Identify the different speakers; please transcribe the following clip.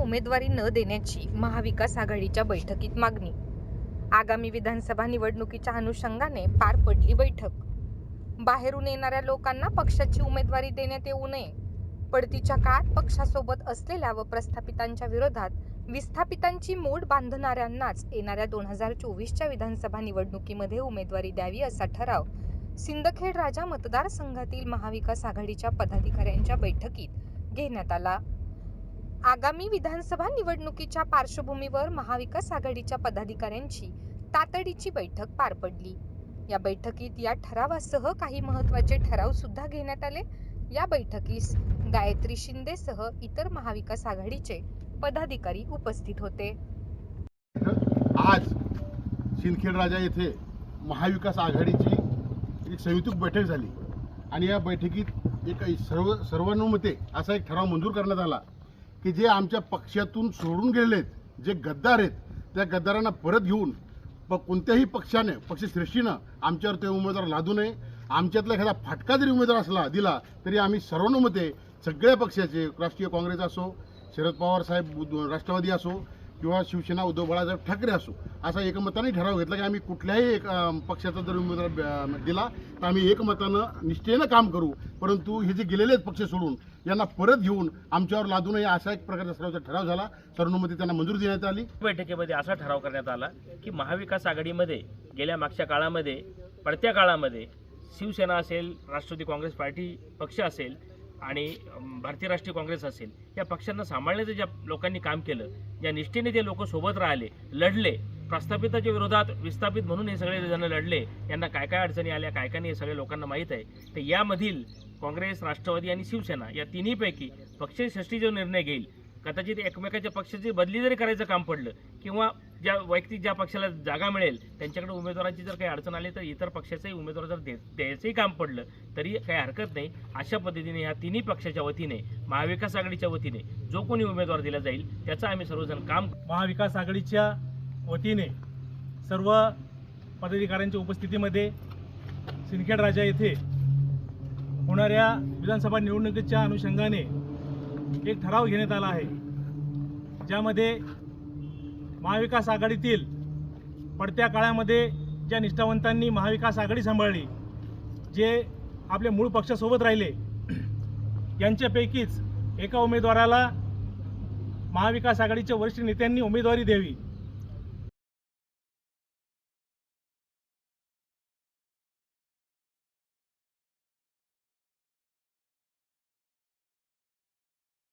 Speaker 1: उमेदवारी न देण्याची महाविकास आघाडीच्या बैठकीत मागणी. आगामी विधानसभा निवडणुकीच्या अनुषंगाने पार पडली बैठक. बाहेरून येणाऱ्या लोकांना पक्षाची उमेदवारी देण्यात येऊ नये. पडतीच्या काळात पक्षासोबत असलेल्या व प्रस्थापितांच्या विरोधात विस्थापितांची मूड बांधणाऱ्यांनाच येणाऱ्या दोन हजार चोवीसच्या विधानसभा निवडणुकीमध्ये उमेदवारी द्यावी असा ठराव सिंदखेड राजा मतदारसंघातील महाविकास आघाडीच्या पदाधिकाऱ्यांच्या बैठकीत घेण्यात आला. आगामी विधानसभा निवडणुकीच्या पार्श्वभूमीवर महाविकास आघाडीच्या पदाधिकाऱ्यांची तातडीची बैठक पार पडली. या बैठकीत या ठरावासह काही महत्त्वाचे ठराव सुद्धा घेण्यात आले. या बैठकीस गायत्री शिंदेसह इतर महाविकास आघाडीचे पदाधिकारी उपस्थित होते.
Speaker 2: आज सिंदखेड राजा येथे महाविकास आघाडीची एक संयुक्त बैठक झाली. आणि या बैठकीत एक सर्व सर्वानुमते असा एक ठराव मंजूर करण्यात आला. की जे आमच्या पक्षातून सोडून गेलेत जे गद्दार आहेत त्या गद्दारांना परत घेऊन प कोणत्याही पक्षाने पक्षश्रेष्ठीनं आमच्यावर ते उमेदवार लादू नये. आमच्यातला एखादा फाटका जरी उमेदवार असला दिला तरी आम्ही सर्वानुमते सगळ्या पक्षाचे राष्ट्रीय काँग्रेस असो शरद पवार साहेब राष्ट्रवादी असो किंवा शिवसेना उद्धव बाळासाहेब ठाकरे असो असा एकमताने ठराव घेतला की आम्ही कुठल्याही एक पक्षाचा जर उमेदवार दिला तर आम्ही एकमतानं निष्ठेनं काम करू. परंतु हे जे गेलेले आहेत पक्ष सोडून यांना परत घेऊन आमच्यावर लादू नये असा एक प्रकारचा सर्वांचा ठराव झाला. सर्वानुमती त्यांना मंजुरी देण्यात आली.
Speaker 3: बैठकीमध्ये असा ठराव करण्यात आला की महाविकास आघाडीमध्ये गेल्या मागच्या काळामध्ये पडत्या काळामध्ये शिवसेना असेल राष्ट्रवादी काँग्रेस पार्टी पक्ष असेल आणि भारतीय राष्ट्रीय काँग्रेस असेल या पक्षांना सांभाळण्याचं ज्या लोकांनी काम केलं ज्या निष्ठेने ते लोक सोबत राहिले लढले प्रस्थापिताच्या विरोधात विस्थापित म्हणून हे सगळे जण लढले यांना काय काय अडचणी आल्या काय काय नाही हे सगळे लोकांना माहीत आहे. तर यामधील काँग्रेस राष्ट्रवादी आणि शिवसेना या तिन्हीपैकी पक्षश्रेष्ठी जो निर्णय घेईल कदाचित एकमेकाच्या पक्षाची बदली जरी करायचं काम पडलं किंवा ज्या वैयक्तिक ज्या पक्षाला जागा मिळेल त्यांच्याकडे उमेदवारांची जर काही अडचण आली तर इतर पक्षाचंही उमेदवार जर दे द्यायचंही काम पडलं तरी काही हरकत नाही. अशा पद्धतीने ह्या तिन्ही पक्षाच्या वतीने महाविकास आघाडीच्या वतीने जो कोणी उमेदवार दिला जाईल त्याचं आम्ही सर्वजण काम
Speaker 4: महाविकास आघाडीच्या वतीने सर्व पदाधिकाऱ्यांच्या उपस्थितीमध्ये सिंदखेड राजा येथे होणाऱ्या विधानसभा निवडणुकीच्या अनुषंगाने एक ठराव घेण्यात आला आहे. ज्यामध्ये महाविकास आघाडीतील पडत्या काळामध्ये ज्या निष्ठावंतांनी महाविकास आघाडी सांभाळली जे आपल्या मूळ पक्षासोबत राहिले यांच्यापैकीच एका उमेदवाराला महाविकास आघाडीच्या वरिष्ठ नेत्यांनी उमेदवारी द्यावी.